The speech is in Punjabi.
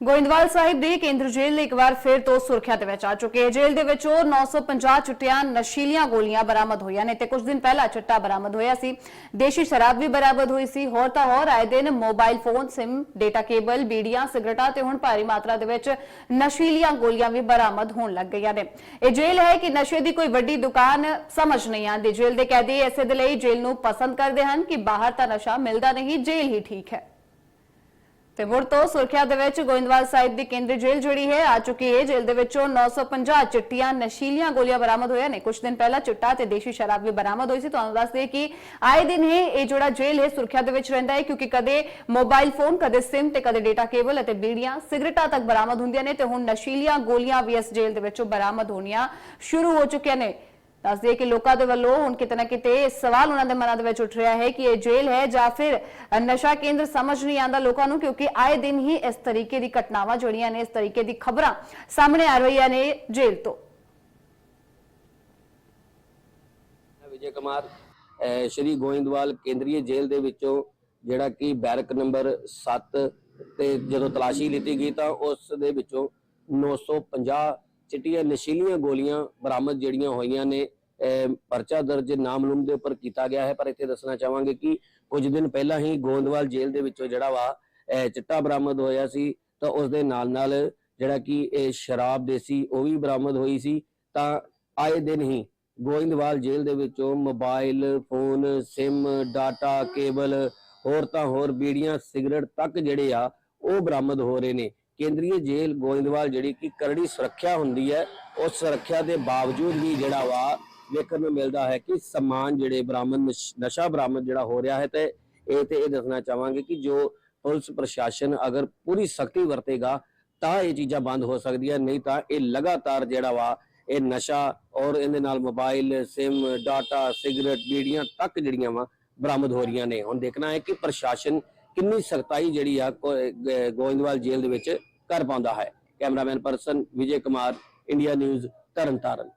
ਗੋਇੰਦਵਾਲ ਸਾਹਿਬ ਦੀ ਕੇਂਦਰ ਜੇਲ੍ਹ ਇੱਕ ਵਾਰ ਫਿਰ ਤੋਂ ਸੁਰੱਖਿਆ ਦੇ ਵਿੱਚ ਆ ਚੁੱਕੀ ਹੈ। ਜੇਲ੍ਹ ਦੇ ਵਿੱਚੋਂ 950 ਚਿੱਟੀਆਂ ਨਸ਼ੀਲੀਆਂ ਗੋਲੀਆਂ ਬਰਾਮਦ ਹੋਈਆਂ ਨੇ ਤੇ ਕੁਝ ਦਿਨ ਪਹਿਲਾਂ ਚਿੱਟਾ ਬਰਾਮਦ ਹੋਇਆ ਸੀ। ਦੇਸ਼ੀ ਸ਼ਰਾਬ ਵੀ ਬਰਾਮਦ ਹੋਈ ਸੀ। ਹੋਰ ਤਾਂ ਹੋਰ, ਆਏ ਦਿਨ mobile phone, sim, data cable, ਬੀੜੀਆਂ, ਸਿਗਰਟਾਂ ਤੇ ਹੁਣ ਭਾਰੀ ਮਾਤਰਾ ਦੇ ਵਿੱਚ ਨਸ਼ੀਲੀਆਂ ਗੋਲੀਆਂ ਵੀ ਬਰਾਮਦ ਹੋਣ ਲੱਗ ਗਈਆਂ ਨੇ। ਇਹ ਜੇਲ੍ਹ ਹੈ ਕਿ ਨਸ਼ੇ ਦੀ ਕੋਈ ਵੱਡੀ ਦੁਕਾਨ ਸਮਝ ਨਹੀਂ ਆਉਂਦੀ। ਜੇਲ੍ਹ ਦੇ ਕੈਦੀ ਐਸੇ ਦੇ ਲਈ ਜੇਲ੍ਹ ਨੂੰ ਪਸੰਦ ਕਰਦੇ ਹਨ ਕਿ ਬਾਹਰ ਤਾਂ ਨਸ਼ਾ ਮਿਲਦਾ ਨਹੀਂ, ਜੇਲ੍ਹ ਹੀ ਠੀਕ ਹੈ। ਤੇ ਮੁੜ ਤੋਂ ਸੁਰੱਖਿਆ ਦੇ ਵਿੱਚ ਗੋਇੰਦਵਾਲ ਸਾਹਿਬ ਦੀ ਕੇਂਦਰੀ ਜੇਲ੍ਹ ਜਿਹੜੀ ਹੈ, ਆ ਚੁੱਕੀ ਹੈ। ਜੇਲ੍ਹ ਦੇ ਵਿੱਚੋਂ 950 ਚਿੱਟੀਆਂ ਨਸ਼ੀਲੀਆਂ ਗੋਲੀਆਂ ਬਰਾਮਦ ਹੋਈਆਂ ਨੇ। ਕੁਝ ਦਿਨ ਪਹਿਲਾਂ ਚਿੱਟਾ ਤੇ ਦੇਸ਼ੀ ਸ਼ਰਾਬ ਵੀ ਬਰਾਮਦ ਹੋਈ ਸੀ। ਤੁਹਾਨੂੰ ਦੱਸ ਦਈਏ ਕਿ ਆਏ ਦਿਨ ਹੀ ਇਹ ਜਿਹੜਾ ਜੇਲ੍ਹ ਹੈ, ਸੁਰੱਖਿਆ ਦੇ ਵਿੱਚ ਰਹਿੰਦਾ ਹੈ, ਕਿਉਂਕਿ ਕਦੇ ਮੋਬਾਈਲ ਫੋਨ, ਕਦੇ ਸਿਮ ਤੇ ਕਦੇ ਡੇਟਾ ਕੇਬਲ ਅਤੇ ਬੀੜੀਆਂ ਸਿਗਰਟਾਂ ਤੱਕ ਬਰਾਮਦ ਹੁੰਦੀਆਂ ਨੇ ਤੇ ਹੁਣ ਨਸ਼ੀਲੀਆਂ ਗੋਲੀਆਂ ਵੀ ਇਸ ਜੇਲ੍ਹ ਦੇ ਵਿੱਚੋਂ ਬਰਾਮਦ ਹੋਣੀਆਂ ਸ਼ੁਰੂ ਹੋ ਚੁੱਕੀਆਂ ਨੇ। ਦੱਸ ਦਈਏ ਕਿ ਲੋਕਾਂ ਦੇ ਵੱਲੋਂ ਹੁਣ ਕਿਤੇ ਨਾ ਕਿਤੇ ਸਵਾਲ ਉਹਨਾਂ ਦੇ ਮਨਾਂ ਦੇ ਵਿੱਚ ਉੱਠ ਰਿਹਾ ਹੈ ਕਿ ਇਹ ਜੇਲ੍ਹ ਹੈ ਜਾਂ ਫਿਰ ਨਸ਼ਾ ਕੇਂਦਰ ਸਮਝ ਨਹੀਂ ਆਉਂਦਾ ਲੋਕਾਂ ਨੂੰ, ਕਿਉਂਕਿ ਆਏ ਦਿਨ ਹੀ ਇਸ ਤਰੀਕੇ ਦੀ ਘਟਨਾਵਾਂ ਜਿਹੜੀਆਂ ਨੇ, ਇਸ ਤਰੀਕੇ ਦੀ ਖਬਰਾਂ ਸਾਹਮਣੇ ਆ ਰਹੀਆਂ ਨੇ ਜੇਲ੍ਹ ਤੋਂ। ਵਿਜੇ ਕੁਮਾਰ ਸ਼੍ਰੀ ਗੋਇੰਦਵਾਲ ਕੇਂਦਰੀ ਜੇਲ੍ਹ ਦੇ ਵਿੱਚੋਂ, ਜਿਹੜਾ ਕਿ ਬੈਰਕ ਨੰਬਰ 7 ਤੇ ਜਦੋਂ ਤਲਾਸ਼ੀ ਲਿੱਤੀ ਗਈ ਤਾਂ ਉਸ ਦੇ ਵਿੱਚੋਂ 950 ਚਿੱਟੀਆਂ ਨਸ਼ੀਲੀਆਂ ਗੋਲੀਆਂ ਬਰਾਮਦ ਜਿਹੜੀਆਂ ਹੋਈਆਂ ਨੇ ਪਰਚਾ ਦਰਜ ਨਾਮਲੂਮ ਦੇ ਉੱਪਰ ਕੀਤਾ ਗਿਆ ਹੈ, ਪਰ ਇੱਥੇ ਦੱਸਣਾ ਚਾਹਾਂਗੇ ਕਿ ਕੁਝ ਦਿਨ ਪਹਿਲਾਂ ਹੀ ਗੋਇੰਦਵਾਲ ਜੇਲ੍ਹ ਦੇ ਵਿੱਚੋਂ ਜਿਹੜਾ ਵਾ ਚਿੱਟਾ ਬਰਾਮਦ ਹੋਇਆ ਸੀ, ਤਾਂ ਉਸ ਦੇ ਨਾਲ ਨਾਲ ਜਿਹੜਾ ਕਿ ਇਹ ਸ਼ਰਾਬ ਦੇਸੀ ਉਹ ਵੀ ਬਰਾਮਦ ਹੋਈ ਸੀ, ਤਾਂ ਆਏ ਦਿਨ ਹੀ ਗੋਇੰਦਵਾਲ ਜੇਲ੍ਹ ਦੇ ਵਿੱਚੋਂ mobile, phone, sim, data, cable, ਹੋਰ ਤਾਂ ਹੋਰ ਬੀੜੀਆਂ, ਸਿਗਰਟ ਤੱਕ ਜਿਹੜੇ ਆ, ਉਹ ਬਰਾਮਦ ਹੋ ਰਹੇ ਨੇ। ਕੇਂਦਰੀ ਜੇਲ੍ਹ ਗੋਇੰਦਵਾਲ ਜਿਹੜੀ ਕਿ ਕਰੜੀ ਸੁਰੱਖਿਆ ਹੁੰਦੀ ਹੈ, ਉਸ ਸੁਰੱਖਿਆ ਦੇ ਬਾਵਜੂਦ ਵੀ ਜਿਹੜਾ ਵਾ ਵੇਖਣ ਨੂੰ ਮਿਲਦਾ ਹੈ ਕਿ ਸਮਾਨ ਜਿਹੜੇ ਬਰਾਮਦ, ਨਸ਼ਾ ਬਰਾਮਦ ਜਿਹੜਾ ਹੋ ਰਿਹਾ ਹੈ ਤੇ ਇਹ ਤੇ ਇਹ ਦੱਸਣਾ ਚਾਹਾਂਗੇ ਕਿ ਜੋ ਪੁਲਿਸ ਪ੍ਰਸ਼ਾਸਨ ਅਗਰ ਪੂਰੀ ਸਖਤੀ ਵਰਤੇਗਾ, ਤਾਂ ਇਹ ਚੀਜ਼ਾਂ ਬੰਦ ਹੋ ਸਕਦੀਆਂ, ਨਹੀਂ ਤਾਂ ਇਹ ਲਗਾਤਾਰ ਜਿਹੜਾ ਵਾ ਇਹ ਨਸ਼ਾ ਔਰ ਇਹਦੇ ਨਾਲ ਮੋਬਾਈਲ, ਸਿਮ, ਡਾਟਾ, ਸਿਗਰਟ, ਬੀੜੀਆਂ ਤੱਕ ਜਿਹੜੀਆਂ ਵਾ ਬਰਾਮਦ ਹੋ ਰਹੀਆਂ ਨੇ। ਹੁਣ ਦੇਖਣਾ ਹੈ ਕਿ ਪ੍ਰਸ਼ਾਸਨ ਕਿੰਨੀ ਸਖਤਾਈ ਜਿਹੜੀ ਆ ਗੋਇੰਦਵਾਲ ਜੇਲ੍ਹ ਦੇ ਵਿੱਚ ਕਰ ਪਾਉਂਦਾ ਹੈ। Cameraman person Vijay Kumar India news Tarn Taran.